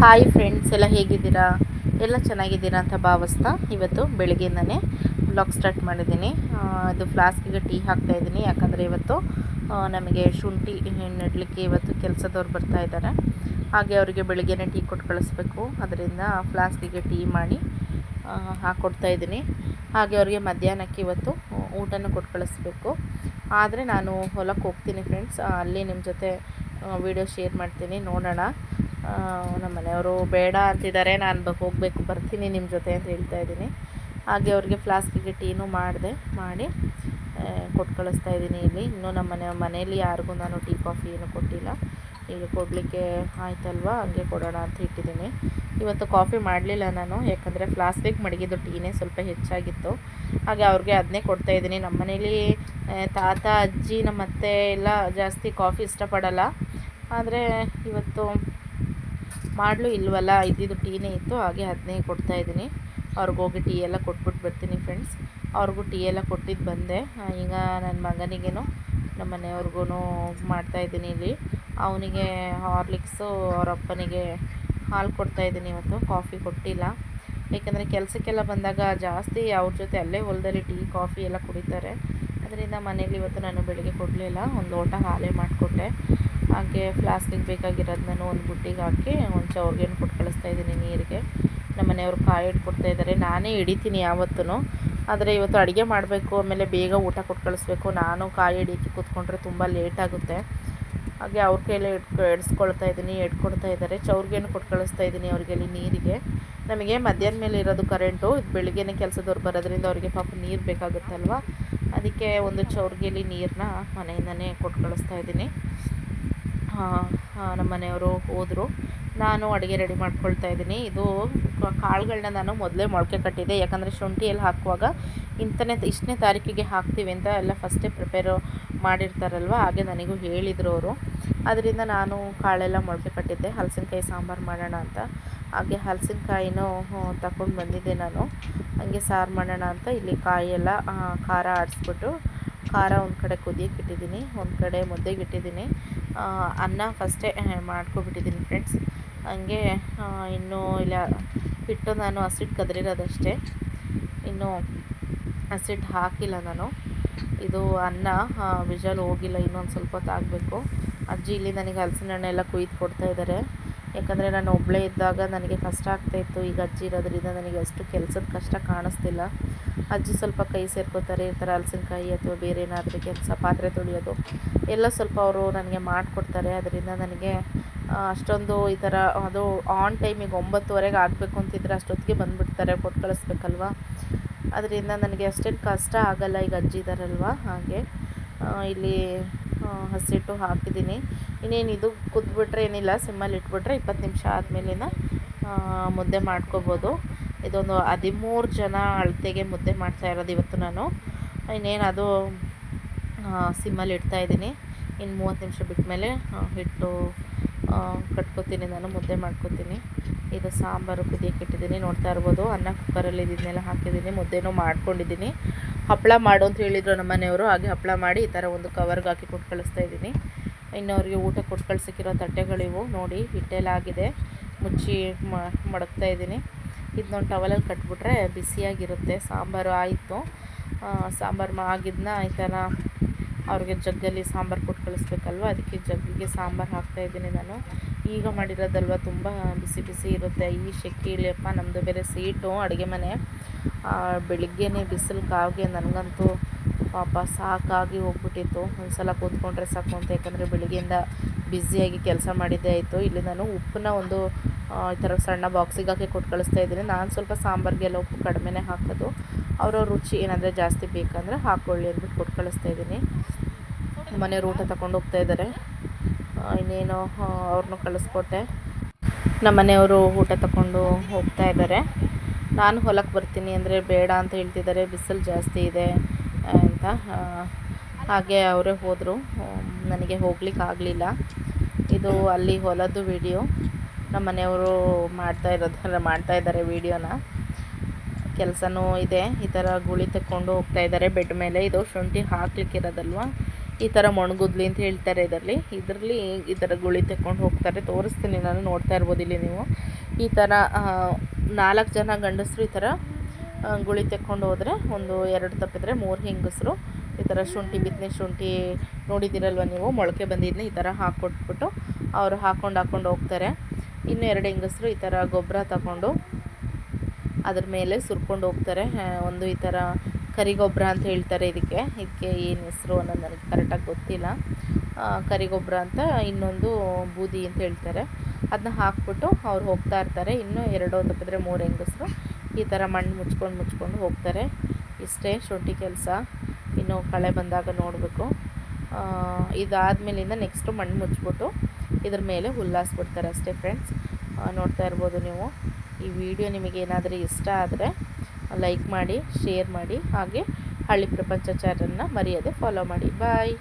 Hi friends ಎಲ್ಲ ಹೇಗಿದ್ದೀರಾ? ಎಲ್ಲ ಚೆನ್ನಾಗಿದ್ದೀರಾ ಅಂತ ಭಾವಿಸ್ತಾ ಇವತ್ತು ಬೆಳಗ್ಗೆಯಿಂದನೇ ಬ್ಲಾಗ್ ಸ್ಟಾರ್ಟ್ ಮಾಡಿದ್ದೀನಿ. ಅದು ಫ್ಲಾಸ್ಕಿಗೆ ಟೀ ಹಾಕ್ತಾ ಇದ್ದೀನಿ. ಯಾಕಂದರೆ ಇವತ್ತು ನಮಗೆ ಶುಂಠಿ ನೆಡಲಿಕ್ಕೆ ಇವತ್ತು ಕೆಲಸದವ್ರು ಬರ್ತಾ ಇದ್ದಾರೆ. ಹಾಗೆ ಅವರಿಗೆ ಬೆಳಗ್ಗೆನೇ ಟೀ ಕೊಟ್ಟು ಕಳಿಸ್ಬೇಕು. ಅದರಿಂದ ಫ್ಲಾಸ್ಕಿಗೆ ಟೀ ಮಾಡಿ ಹಾಕ್ಕೊಡ್ತಾ ಇದ್ದೀನಿ. ಹಾಗೆ ಅವರಿಗೆ ಮಧ್ಯಾಹ್ನಕ್ಕೆ ಇವತ್ತು ಊಟನ ಕೊಟ್ಟು ಕಳಿಸ್ಬೇಕು. ಆದರೆ ನಾನು ಹೊಲಕ್ಕೆ ಹೋಗ್ತೀನಿ ಫ್ರೆಂಡ್ಸ್ ಅಲ್ಲಿ ನಿಮ್ಮ ಜೊತೆ ವಿಡಿಯೋ ಶೇರ್ ಮಾಡ್ತೀನಿ. ನೋಡೋಣ. ನಮ್ಮ ಮನೆಯವರು ಬೇಡ ಅಂತಿದ್ದಾರೆ. ನಾನು ಹೋಗಬೇಕು, ಬರ್ತೀನಿ ನಿಮ್ಮ ಜೊತೆ ಅಂತ ಹೇಳ್ತಾ ಇದ್ದೀನಿ. ಹಾಗೆ ಅವ್ರಿಗೆ ಫ್ಲಾಸ್ಕಿಗೆ ಟೀನು ಮಾಡಿದೆ, ಮಾಡಿ ಕೊಟ್ಟು ಕಳಿಸ್ತಾ ಇದ್ದೀನಿ ಇಲ್ಲಿ. ಇನ್ನೂ ನಮ್ಮ ಮನೆ ಮನೆಯಲ್ಲಿ ಯಾರಿಗೂ ನಾನು ಟೀ, ಕಾಫಿ ಏನು ಕೊಟ್ಟಿಲ್ಲ. ಈಗ ಕೊಡಲಿಕ್ಕೆ ಆಯ್ತಲ್ವಾ? ಹಂಗೆ ಕೊಡೋಣ ಅಂತ ಇಟ್ಟಿದ್ದೀನಿ. ಇವತ್ತು ಕಾಫಿ ಮಾಡಲಿಲ್ಲ ನಾನು, ಯಾಕಂದರೆ ಫ್ಲಾಸ್ಕಿಗೆ ಮಡಗಿದ್ದು ಟೀನೇ ಸ್ವಲ್ಪ ಹೆಚ್ಚಾಗಿತ್ತು. ಹಾಗೆ ಅವ್ರಿಗೆ ಅದನ್ನೇ ಕೊಡ್ತಾ ಇದ್ದೀನಿ. ನಮ್ಮ ಮನೇಲಿ ತಾತ, ಅಜ್ಜಿ ನಮ್ಮ ಅತ್ತೆ ಎಲ್ಲ ಜಾಸ್ತಿ ಕಾಫಿ ಇಷ್ಟಪಡಲ್ಲ. ಆದರೆ ಇವತ್ತು ಮಾಡಲು ಇಲ್ವಲ್ಲ, ಇದ್ದಿದ್ದು ಟೀನೇ ಇತ್ತು, ಹಾಗೆ ಅದನ್ನೇ ಕೊಡ್ತಾ ಇದ್ದೀನಿ. ಅವ್ರಿಗೋಗಿ ಟೀ ಎಲ್ಲ ಕೊಟ್ಬಿಟ್ಟು ಬರ್ತೀನಿ ಫ್ರೆಂಡ್ಸ್ ಅವ್ರಿಗೂ ಟೀ ಎಲ್ಲ ಕೊಟ್ಟಿದ್ದು ಬಂದೆ. ಈಗ ನನ್ನ ಮಗನಿಗೇನು ನಮ್ಮ ಮನೆಯವ್ರಿಗೂ ಮಾಡ್ತಾಯಿದ್ದೀನಿ ಇಲ್ಲಿ. ಅವನಿಗೆ ಹಾರ್ಲಿಕ್ಸು ಅವರಪ್ಪನಿಗೆ ಹಾಲು ಕೊಡ್ತಾಯಿದ್ದೀನಿ ಇವತ್ತು, ಕಾಫಿ ಕೊಟ್ಟಿಲ್ಲ. ಏಕೆಂದರೆ ಕೆಲಸಕ್ಕೆಲ್ಲ ಬಂದಾಗ ಜಾಸ್ತಿ ಅವ್ರ ಜೊತೆ ಅಲ್ಲೇ ಹೊಲದಲ್ಲಿ ಟೀ, ಕಾಫಿ ಎಲ್ಲ ಕುಡಿತಾರೆ. ಅದರಿಂದ ಮನೇಲಿ ಇವತ್ತು ನಾನು ಬೆಳಿಗ್ಗೆ ಕೊಡಲಿಲ್ಲ, ಒಂದು ಲೋಟ ಹಾಲೇ ಮಾಡಿಕೊಟ್ಟೆ ಹಾಗೆ ಫ್ಲಾಸ್ಕಿಗೆ ಬೇಕಾಗಿರೋದನ್ನ ನಾನು ಒಂದು ಬುಟ್ಟಿಗೆ ಹಾಕಿ ಒಂದು ಚೌರ್ಗೇನು ಕೊಟ್ಟು ಕಳಿಸ್ತಾ ಇದ್ದೀನಿ ನೀರಿಗೆ. ನಮ್ಮ ಮನೆಯವರು ಕಾಯಿ ಇಟ್ಕೊಡ್ತಾ ಇದ್ದಾರೆ. ನಾನೇ ಹಿಡಿತೀನಿ ಯಾವತ್ತೂ ಆದರೆ ಇವತ್ತು ಅಡುಗೆ ಮಾಡಬೇಕು, ಆಮೇಲೆ ಬೇಗ ಊಟ ಕೊಟ್ಟು ಕಳಿಸ್ಬೇಕು. ನಾನು ಕಾಯಿ ಹಿಡಿಯೋಕ್ಕೆ ಕೂತ್ಕೊಂಡ್ರೆ ತುಂಬ ಲೇಟ್ ಆಗುತ್ತೆ. ಹಾಗೆ ಅವ್ರ ಕೈಲೇ ಇಟ್ಕೊ ಎಡ್ಸ್ಕೊಳ್ತಾ ಇದ್ದೀನಿ, ಎಡ್ಕೊಡ್ತಾ ಇದ್ದಾರೆ. ಚೌರ್ಗೇನು ಕೊಟ್ಟು ಕಳಿಸ್ತಾ ಇದ್ದೀನಿ ಅವ್ರಿಗೆ ಅಲ್ಲಿ ನೀರಿಗೆ. ನಮಗೆ ಮಧ್ಯಾಹ್ನ ಮೇಲೆ ಇರೋದು ಕರೆಂಟು ಬೆಳಿಗ್ಗೆನೇ ಕೆಲಸದವ್ರು ಬರೋದ್ರಿಂದ ಅವ್ರಿಗೆ ಪಾಪ ನೀರು ಬೇಕಾಗುತ್ತಲ್ವ? ಅದಕ್ಕೆ ಒಂದು ಚೌರ್ಗೆಲಿ ನೀರನ್ನ ಮನೆಯಿಂದನೇ ಕೊಟ್ಟು ಕಳಿಸ್ತಾ ಇದ್ದೀನಿ. ನಮ್ಮ ಮನೆಯವರು ಹೋದರು. ನಾನು ಅಡುಗೆ ರೆಡಿ ಮಾಡ್ಕೊಳ್ತಾ ಇದ್ದೀನಿ. ಇದು ಕಾಳುಗಳನ್ನ ನಾನು ಮೊದಲೇ ಮೊಳಕೆ ಕಟ್ಟಿದ್ದೆ. ಯಾಕಂದರೆ ಶುಂಠಿಯಲ್ಲಿ ಹಾಕುವಾಗ ಇಂಥನೇ ಇಷ್ಟನೇ ತಾರೀಕಿಗೆ ಹಾಕ್ತೀವಿ ಅಂತ ಎಲ್ಲ ಫಸ್ಟೇ ಪ್ರಿಪೇರು ಮಾಡಿರ್ತಾರಲ್ವ? ಹಾಗೆ ನನಗೂ ಹೇಳಿದರು ಅವರು. ಅದರಿಂದ ನಾನು ಕಾಳೆಲ್ಲ ಮೊಳಕೆ ಕಟ್ಟಿದ್ದೆ. ಹಲಸಿನಕಾಯಿ ಸಾಂಬಾರು ಮಾಡೋಣ ಅಂತ. ಹಾಗೆ ಹಲಸಿನಕಾಯಿನೂ ತಗೊಂಡು ಬಂದಿದ್ದೆ ನಾನು. ಹಾಗೆ ಸಾರು ಮಾಡೋಣ ಅಂತ ಇಲ್ಲಿ ಕಾಯಿ ಎಲ್ಲ ಖಾರ ಆಡಿಸ್ಬಿಟ್ಟು ಖಾರ ಒಂದು ಕಡೆ ಕುದಿಯಕ್ಕೆ ಇಟ್ಟಿದ್ದೀನಿ, ಒಂದು ಕಡೆ ಮುದ್ದೆಗೆ ಇಟ್ಟಿದ್ದೀನಿ. ಅನ್ನ ಫಸ್ಟೇ ಮಾಡ್ಕೊಬಿಟ್ಟಿದ್ದೀನಿ ಫ್ರೆಂಡ್ಸ್ ಹಂಗೆ ಇನ್ನೂ ಇಲ್ಲ, ಹಿಟ್ಟು ನಾನು ಹಸಿಟ್ಟು ಕದರಿರೋದಷ್ಟೇ. ಇನ್ನು ಹಸಿಟ್ಟು ಹಾಕಿಲ್ಲ ನಾನು. ಇದು ಅನ್ನ ವಿಜಲ್ ಹೋಗಿಲ್ಲ, ಇನ್ನೊಂದು ಸ್ವಲ್ಪ ಹೊತ್ತು ಆಗಬೇಕು ಅಜ್ಜಿ ಇಲ್ಲಿ ನನಗೆ ಹಲಸಿನ ಹಣ್ಣೆಲ್ಲ ಕುಯ್ದು ಕೊಡ್ತಾ ಇದ್ದಾರೆ ಯಾಕಂದರೆ ನಾನು ಒಬ್ಬಳೇ ಇದ್ದಾಗ ನನಗೆ ಕಷ್ಟ ಆಗ್ತಾಯಿತ್ತು ಈಗ ಅಜ್ಜಿ ಇರೋದ್ರಿಂದ ನನಗೆ ಅಷ್ಟು ಕೆಲಸದ ಕಷ್ಟ ಕಾಣಿಸ್ತಿಲ್ಲ. ಅಜ್ಜಿ ಸ್ವಲ್ಪ ಕೈ ಸೇರ್ಕೋತಾರೆ ಇರ್ತಾರೆ ಹಲಸಿನಕಾಯಿ ಅಥವಾ ಬೇರೆ ಏನಾದರೂ ಕೆಲಸ, ಪಾತ್ರೆ ತೊಳೆಯೋದು ಎಲ್ಲ ಸ್ವಲ್ಪ ಅವರು ನನಗೆ ಮಾಡಿಕೊಡ್ತಾರೆ. ಅದರಿಂದ ನನಗೆ ಅಷ್ಟೊಂದು ಈ ಥರ ಅದು ಆನ್ ಟೈಮಿಗೆ ಒಂಬತ್ತುವರೆಗೆ ಆಗಬೇಕು ಅಂತಿದ್ರೆ ಅಷ್ಟೊತ್ತಿಗೆ ಬಂದುಬಿಡ್ತಾರೆ, ಕೊಟ್ಟು ಕಳಿಸ್ಬೇಕಲ್ವ? ಅದರಿಂದ ನನಗೆ ಅಷ್ಟೇನು ಕಷ್ಟ ಆಗಲ್ಲ ಈಗ ಅಜ್ಜಿ ಇದ್ದಾರಲ್ವ ಹಾಗೆ ಇಲ್ಲಿ ಹಸಿಟ್ಟು ಹಾಕಿದ್ದೀನಿ. ಇನ್ನೇನು ಇದು ಕುದ್ಬಿಟ್ರೆ ಏನಿಲ್ಲ, ಸಿಮ್ಮಲ್ಲಿ ಇಟ್ಬಿಟ್ರೆ ಇಪ್ಪತ್ತು ನಿಮಿಷ ಆದಮೇಲಿನ ಮುದ್ದೆ ಮಾಡ್ಕೋಬೋದು. ಇದೊಂದು ಹದಿಮೂರು ಜನ ಅಳತೆಗೆ ಮುದ್ದೆ ಮಾಡ್ತಾ ಇರೋದು ಇವತ್ತು ನಾನು. ಇನ್ನೇನು ಅದು ಸಿಮ್ಮಲ್ಲಿ ಇಡ್ತಾ ಇದ್ದೀನಿ. ಇನ್ನು ಮೂವತ್ತು ನಿಮಿಷ ಬಿಟ್ಟಮೇಲೆ ಹಿಟ್ಟು ಕಟ್ಕೋತೀನಿ ನಾನು, ಮುದ್ದೆ ಮಾಡ್ಕೋತೀನಿ. ಇದು ಸಾಂಬಾರು ಕುದಿಯಕ್ಕೆ ಇಟ್ಟಿದ್ದೀನಿ. ನೋಡ್ತಾ ಇರ್ಬೋದು, ಅನ್ನ ಕುಕ್ಕರಲ್ಲಿ ಇದನ್ನೆಲ್ಲ ಹಾಕಿದ್ದೀನಿ, ಮುದ್ದೆನೂ ಮಾಡ್ಕೊಂಡಿದ್ದೀನಿ. ಹಪ್ಪಳ ಮಾಡು ಅಂತ ಹೇಳಿದರು ನಮ್ಮ ಮನೆಯವರು. ಹಾಗೆ ಹಪ್ಪಳ ಮಾಡಿ ಈ ಥರ ಒಂದು ಕವರ್ಗೆ ಹಾಕಿ ಕೊಟ್ಟು ಕಳಿಸ್ತಾ ಇದ್ದೀನಿ. ಇನ್ನು ಅವ್ರಿಗೆ ಊಟ ಕೊಟ್ಟು ಕಳ್ಸಕ್ಕಿರೋ ತಟ್ಟೆಗಳಿವು ನೋಡಿ, ಹಿಟ್ಟೆಲ್ಲ ಆಗಿದೆ. ಮುಚ್ಚಿ ಮಡಗ್ತಾ ಇದ್ದೀನಿ. ಇದನ್ನೊಂದು ಟವಲಲ್ಲಿ ಕಟ್ಬಿಟ್ರೆ ಬಿಸಿಯಾಗಿರುತ್ತೆ. ಸಾಂಬಾರು ಆಯಿತು. ಸಾಂಬಾರು ಆಗಿದ್ದನ್ನ ಈ ಥರ ಅವ್ರಿಗೆ ಜಗ್ಗಲ್ಲಿ ಸಾಂಬಾರು ಕೊಟ್ಟು ಕಳಿಸ್ಬೇಕಲ್ವ? ಅದಕ್ಕೆ ಜಗ್ಗಿಗೆ ಸಾಂಬಾರು ಹಾಕ್ತಾ ಇದ್ದೀನಿ ನಾನು. ಈಗ ಮಾಡಿರೋದಲ್ವ? ತುಂಬ ಬಿಸಿ ಬಿಸಿ ಇರುತ್ತೆ. ಈ ಶೆಕೆಲಿಯಪ್ಪ ನಮ್ಮದು ಬೇರೆ ಸೀಟು ಅಡುಗೆ ಮನೆ. ಬೆಳಿಗ್ಗೆನೇ ಬಿಸಿಲು ಕಾವಿಗೆ ನನಗಂತೂ ಪಾಪ ಸಾಕಾಗಿ ಹೋಗ್ಬಿಟ್ಟಿತ್ತು. ಒಂದು ಸಲ ಕೂತ್ಕೊಂಡ್ರೆ ಸಾಕು ಅಂತ, ಯಾಕಂದರೆ ಬೆಳಿಗ್ಗೆಯಿಂದ ಬ್ಯುಸಿಯಾಗಿ ಕೆಲಸ ಮಾಡಿದ್ದೇ ಆಯಿತು. ಇಲ್ಲಿ ನಾನು ಉಪ್ಪನ್ನ ಒಂದು ಈ ಥರ ಸಣ್ಣ ಬಾಕ್ಸಿಗೆ ಹಾಕಿ ಕೊಟ್ಟು ಕಳಿಸ್ತಾ ಇದ್ದೀನಿ. ನಾನು ಸ್ವಲ್ಪ ಸಾಂಬಾರಿಗೆಲ್ಲ ಉಪ್ಪು ಕಡಿಮೆನೇ ಹಾಕೋದು. ಅವ್ರ ರುಚಿ ಏನಾದರೆ ಜಾಸ್ತಿ ಬೇಕಂದರೆ ಹಾಕ್ಕೊಳ್ಳಿ ಅಂದ್ಬಿಟ್ಟು ಕೊಟ್ಟು ಕಳಿಸ್ತಾ ಇದ್ದೀನಿ. ಮನೆಯವ್ರು ಊಟ ತಗೊಂಡು ಹೋಗ್ತಾ ಇದ್ದಾರೆ. ಇನ್ನೇನು ಅವ್ರನ್ನೂ ಕಳಿಸ್ಕೊಟ್ಟೆ. ನಮ್ಮ ಮನೆಯವರು ಊಟ ತಗೊಂಡು ಹೋಗ್ತಾ ಇದ್ದಾರೆ. ನಾನು ಹೊಲಕ್ಕೆ ಬರ್ತೀನಿ ಅಂದರೆ ಬೇಡ ಅಂತ ಹೇಳ್ತಿದ್ದಾರೆ, ಬಿಸಿಲು ಜಾಸ್ತಿ ಇದೆ ಅಂತ ಹಾಗೆ ಅವರೇ ಹೋದರು. ನನಗೆ ಹೋಗ್ಲಿಕ್ಕೆ ಆಗಲಿಲ್ಲ. ಇದು ಅಲ್ಲಿ ಹೊಲದ್ದು ವಿಡಿಯೋ. ನಮ್ಮ ಮನೆಯವರು ಮಾಡ್ತಾ ಇರೋದು ಮಾಡ್ತಾ ಇದ್ದಾರೆ ವಿಡಿಯೋನ. ಕೆಲಸನೂ ಇದೆ. ಈ ಥರ ಗುಳಿ ತಕ್ಕೊಂಡು ಹೋಗ್ತಾ ಇದ್ದಾರೆ. ಬೆಡ್ ಮೇಲೆ ಇದು ಶುಂಠಿ ಹಾಕ್ಲಿಕ್ಕಿರೋದಲ್ವ? ಈ ಥರ ಮೊಣಗುದ್ಲಿ ಅಂತ ಹೇಳ್ತಾರೆ ಇದರಲ್ಲಿ. ಇದರಲ್ಲಿ ಈ ಥರ ಗುಳಿ ತಕ್ಕೊಂಡು ಹೋಗ್ತಾರೆ. ತೋರಿಸ್ತೀನಿ. ನಾನು ನೋಡ್ತಾ ಇರ್ಬೋದು ಇಲ್ಲಿ ನೀವು. ಈ ಥರ ನಾಲ್ಕು ಜನ ಗಂಡಸರು ಈ ಥರ ಗುಳಿ ತೆಕ್ಕೊಂಡು ಹೋದರೆ ಒಂದು ಎರಡು ತಪ್ಪಿದ್ರೆ ಮೂರು ಹೆಂಗಸರು. ಈ ಥರ ಶುಂಠಿ ಬಿತ್ತನೆ ಶುಂಠಿ ನೋಡಿದ್ದೀರಲ್ವ ನೀವು? ಮೊಳಕೆ ಬಂದಿದ್ದನ್ನ ಈ ಥರ ಹಾಕ್ಕೊಟ್ಬಿಟ್ಟು ಅವರು ಹಾಕ್ಕೊಂಡು ಹಾಕ್ಕೊಂಡು ಹೋಗ್ತಾರೆ. ಇನ್ನು ಎರಡು ಹೆಂಗಸರು ಈ ಥರ ಗೊಬ್ಬರ ತಗೊಂಡು ಅದ್ರ ಮೇಲೆ ಸುರ್ಕೊಂಡು ಹೋಗ್ತಾರೆ. ಒಂದು ಈ ಥರ ಕರಿ ಗೊಬ್ಬರ ಅಂತ ಹೇಳ್ತಾರೆ ಇದಕ್ಕೆ. ಇದಕ್ಕೆ ಏನು ಹೆಸರು ಅನ್ನೋದು ನನಗೆ ಕರೆಕ್ಟಾಗಿ ಗೊತ್ತಿಲ್ಲ. ಕರಿಗೊಬ್ಬರ ಅಂತ ಇನ್ನೊಂದು ಬೂದಿ ಅಂತ ಹೇಳ್ತಾರೆ. ಅದನ್ನ ಹಾಕ್ಬಿಟ್ಟು ಅವ್ರು ಹೋಗ್ತಾ ಇರ್ತಾರೆ. ಇನ್ನೂ ಎರಡು ತಪ್ಪಿದ್ರೆ ಮೂರು ಹೆಂಗಸರು ಈ ಥರ ಮಣ್ಣು ಮುಚ್ಕೊಂಡು ಮುಚ್ಕೊಂಡು ಹೋಗ್ತಾರೆ. ಇಷ್ಟೇ ಶುಂಠಿ ಕೆಲಸ. ಇನ್ನು ಕಳೆ ಬಂದಾಗ ನೋಡಬೇಕು. ಇದಾದಮೇಲಿಂದ ನೆಕ್ಸ್ಟು ಮಣ್ಣು ಮುಚ್ಚಿಬಿಟ್ಟು ಇದ್ರ ಮೇಲೆ ಹುಲ್ಲಾಸ್ಬಿಡ್ತಾರೆ ಅಷ್ಟೇ ಫ್ರೆಂಡ್ಸ್ ನೋಡ್ತಾ ಇರ್ಬೋದು ನೀವು. ಈ ವಿಡಿಯೋ ನಿಮಗೆ ಏನಾದರೂ ಇಷ್ಟ ಆದರೆ ಲೈಕ್ ಮಾಡಿ ಶೇರ್ ಮಾಡಿ ಹಾಗೆ ಹಳ್ಳಿ ಪ್ರಪಂಚ ಚಾನಲ್ನ ಮರೆಯದೆ ಫಾಲೋ ಮಾಡಿ. ಬಾಯ್